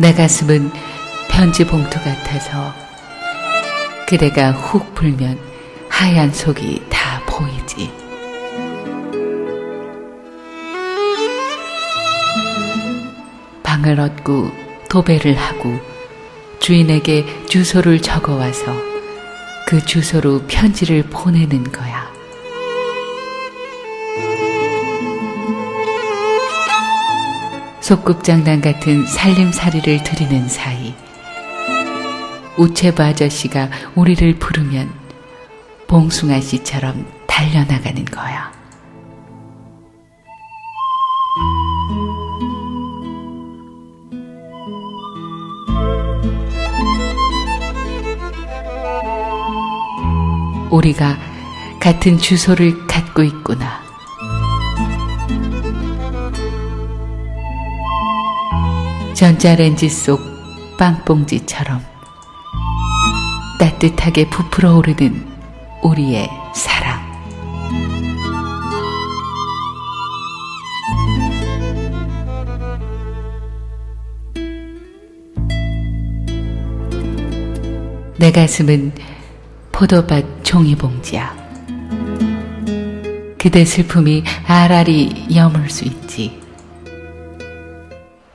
내 가슴은 편지 봉투 같아서 그대가 훅 불면 하얀 속이 다 보이지. 방을 얻고 도배를 하고 주인에게 주소를 적어와서 그 주소로 편지를 보내는 거야. 속국장난 같은 살림살이를 드리는 사이 우체부 아저씨가 우리를 부르면 봉숭아 씨처럼 달려나가는 거야. 우리가 같은 주소를 갖고 있구나. 전자레인지 속 빵봉지처럼 따뜻하게 부풀어 오르는 우리의 사랑. 내 가슴은 포도밭 종이봉지야. 그대 슬픔이 알알이 여물 수 있지.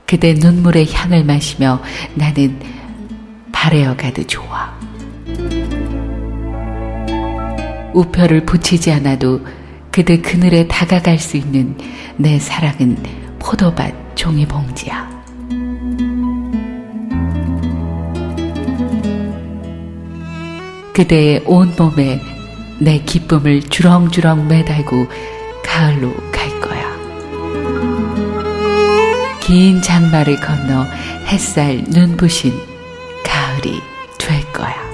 그대 눈물의 향을 마시며 나는 바래어 가도 좋아. 우표를 붙이지 않아도 그대 그늘에 다가갈 수 있는 내 사랑은 포도밭 종이봉지야. 그대의 온몸에 내 기쁨을 주렁주렁 매달고 가을로 갈 거야. 긴 장마를 건너 햇살 눈부신 가을이 될 거야.